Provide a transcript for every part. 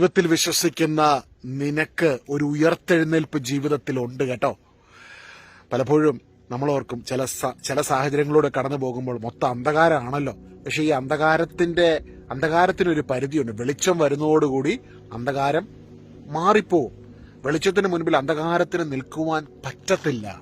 ദൈവത്തിൽ വിശ്വസിക്കുന്ന നിനക്ക് ഒരു ഉയർത്തെഴുന്നേൽപ്പ് ജീവിതത്തിൽ ഉണ്ട് കേട്ടോ. പലപ്പോഴും നമ്മൾ ഓർക്കും ചില ചില സാഹചര്യങ്ങളിലൂടെ കടന്നു പോകുമ്പോൾ മൊത്തം അന്ധകാരമാണല്ലോ. പക്ഷെ ഈ അന്ധകാരത്തിന്റെ അന്ധകാരത്തിനൊരു പരിധിയുണ്ട്. വെളിച്ചം വരുന്നതോടുകൂടി അന്ധകാരം മാറിപ്പോവും. വെളിച്ചത്തിന് മുൻപിൽ അന്ധകാരത്തിന് നിൽക്കുവാൻ പറ്റത്തില്ല.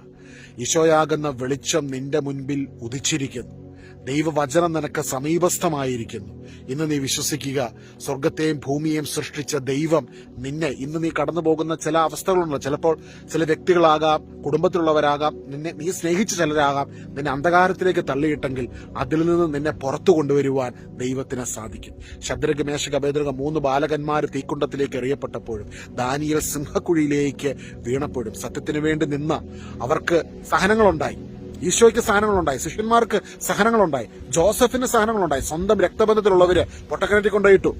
ഈശോയാകുന്ന വെളിച്ചം നിന്റെ മുൻപിൽ ഉദിച്ചിരിക്കുന്നു. ദൈവവചനം നിനക്ക് സമീപസ്ഥമായിരിക്കുന്നു. ഇന്ന് നീ വിശ്വസിക്കുക സ്വർഗത്തെയും ഭൂമിയെയും സൃഷ്ടിച്ച ദൈവം നിന്നെ. ഇന്ന് നീ കടന്നു പോകുന്ന ചില അവസ്ഥകളുണ്ടല്ലോ. ചിലപ്പോൾ ചില വ്യക്തികളാകാം കുടുംബത്തിലുള്ളവരാകാം നിന്നെ നീ സ്നേഹിച്ച ചിലരാകാം നിന്നെ അന്ധകാരത്തിലേക്ക് തള്ളിയിട്ടെങ്കിൽ അതിൽ നിന്ന് നിന്നെ പുറത്തു കൊണ്ടുവരുവാൻ ദൈവത്തിന് സാധിക്കും. അഭേദരക മൂന്ന് ബാലകന്മാർ തീക്കുണ്ടത്തിലേക്ക് എറിയപ്പെട്ടപ്പോഴും ദാനിയൽ സിംഹക്കുഴിയിലേക്ക് വീണപ്പോഴും സത്യത്തിനു വേണ്ടി നിന്ന അവർക്ക് സഹനങ്ങളുണ്ടായി. ഈശോയ്ക്ക് സഹനങ്ങളുണ്ടായി ശിഷ്യന്മാർക്ക് സഹനങ്ങളുണ്ടായി ജോസഫിന് സഹനങ്ങളുണ്ടായി സ്വന്തം രക്തബന്ധത്തിലുള്ളവര് പൊട്ടക്കിണറ്റി കൊണ്ടുപോയിട്ടു.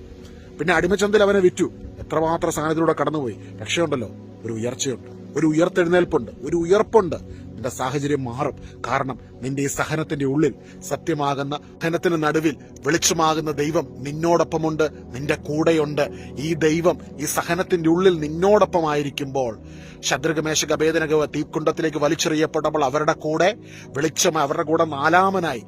പിന്നെ അടിമച്ചന്തയിൽ അവനെ വിറ്റു. എത്രമാത്രം സഹനത്തിലൂടെ കടന്നുപോയി. രക്ഷയുണ്ടല്ലോ. ഒരു ഉയർച്ചയുണ്ട്. ഒരു ഉയർത്തെഴുന്നേൽപ്പുണ്ട്. ഒരു ഉയർപ്പുണ്ട്. നിന്റെ സാഹചര്യം മാറും. കാരണം നിന്റെ ഈ സഹനത്തിന്റെ ഉള്ളിൽ സത്യമാകുന്ന സഹനത്തിന് നടുവിൽ വെളിച്ചമാകുന്ന ദൈവം നിന്നോടൊപ്പമുണ്ട് നിന്റെ കൂടെയുണ്ട്. ഈ ദൈവം ഈ സഹനത്തിന്റെ ഉള്ളിൽ നിന്നോടൊപ്പമായിരിക്കുമ്പോൾ ശത്രുഗമേശ ഗഭേദനക തീക്കുണ്ടത്തിലേക്ക് വലിച്ചെറിയപ്പെട്ടപ്പോൾ അവരുടെ കൂടെ വെളിച്ചം അവരുടെ കൂടെ നാലാമനായി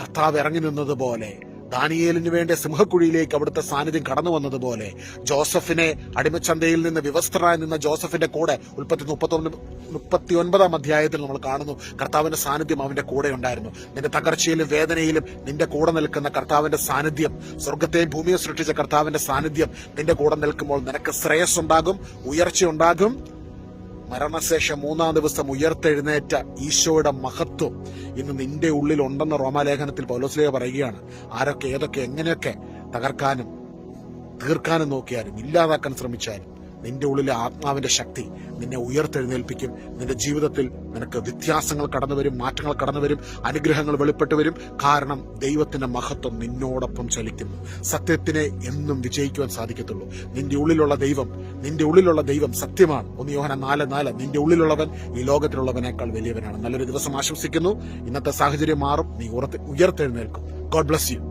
കർത്താവ് ഇറങ്ങി നിന്നതുപോലെ ദാനിയേലിന് വേണ്ടി സിംഹക്കുഴിയിലേക്ക് അവിടുത്തെ സാന്നിധ്യം കടന്നു വന്നതുപോലെ ജോസഫിനെ അടിമച്ചന്തയിൽ നിന്ന് വിവസ്ത്രനായി നിന്ന ജോസഫിന്റെ കൂടെ ഉൽപ്പത്തി മുപ്പത്തൊന്ന് മുപ്പത്തി ഒൻപതാം അധ്യായത്തിൽ നമ്മൾ കാണുന്നു കർത്താവിന്റെ സാന്നിധ്യം അവന്റെ കൂടെ ഉണ്ടായിരുന്നു. നിന്റെ തകർച്ചയിലും വേദനയിലും നിന്റെ കൂടെ നിൽക്കുന്ന കർത്താവിന്റെ സാന്നിധ്യം സ്വർഗത്തെയും ഭൂമിയെ സൃഷ്ടിച്ച കർത്താവിന്റെ സാന്നിധ്യം നിന്റെ കൂടെ നിൽക്കുമ്പോൾ നിനക്ക് ശ്രേയസ് ഉണ്ടാകും ഉയർച്ചയുണ്ടാകും മരണശേഷം മൂന്നാം ദിവസം ഉയർത്തെഴുന്നേറ്റ ഈശോയുടെ മഹത്വം ഇന്ന് നിന്റെ ഉള്ളിൽ ഉണ്ടെന്ന് റോമാലേഖനത്തിൽ പൗലോസ്ലേഖ പറയുകയാണ്. ആരൊക്കെ ഏതൊക്കെ എങ്ങനെയൊക്കെ തകർക്കാനും തീർക്കാനും നോക്കിയാലും ഇല്ലാതാക്കാൻ ശ്രമിച്ചാലും നിന്റെ ഉള്ളിലെ ആത്മാവിന്റെ ശക്തി നിന്നെ ഉയർത്തെഴുന്നേൽപ്പിക്കും. നിന്റെ ജീവിതത്തിൽ നിനക്ക് വ്യത്യാസങ്ങൾ കടന്നു വരും മാറ്റങ്ങൾ കടന്നു വരും അനുഗ്രഹങ്ങൾ വെളിപ്പെട്ടു വരും. കാരണം ദൈവത്തിന്റെ മഹത്വം നിന്നോടൊപ്പം ചലിക്കുന്നു. സത്യത്തിനെ എന്നും വിജയിക്കുവാൻ സാധിക്കത്തുള്ളൂ. നിന്റെ ഉള്ളിലുള്ള ദൈവം നിന്റെ ഉള്ളിലുള്ള ദൈവം സത്യമാണ്. ഒന്ന് യോഹന നാല് നാല് നിന്റെ ഉള്ളിലുള്ളവൻ ഈ ലോകത്തിലുള്ളവനേക്കാൾ വലിയവനാണ്. നല്ലൊരു ദിവസം ആശംസിക്കുന്നു. ഇന്നത്തെ സാഹചര്യം മാറും. നീ ഉയർത്തെഴുന്നേൽക്കും. God bless you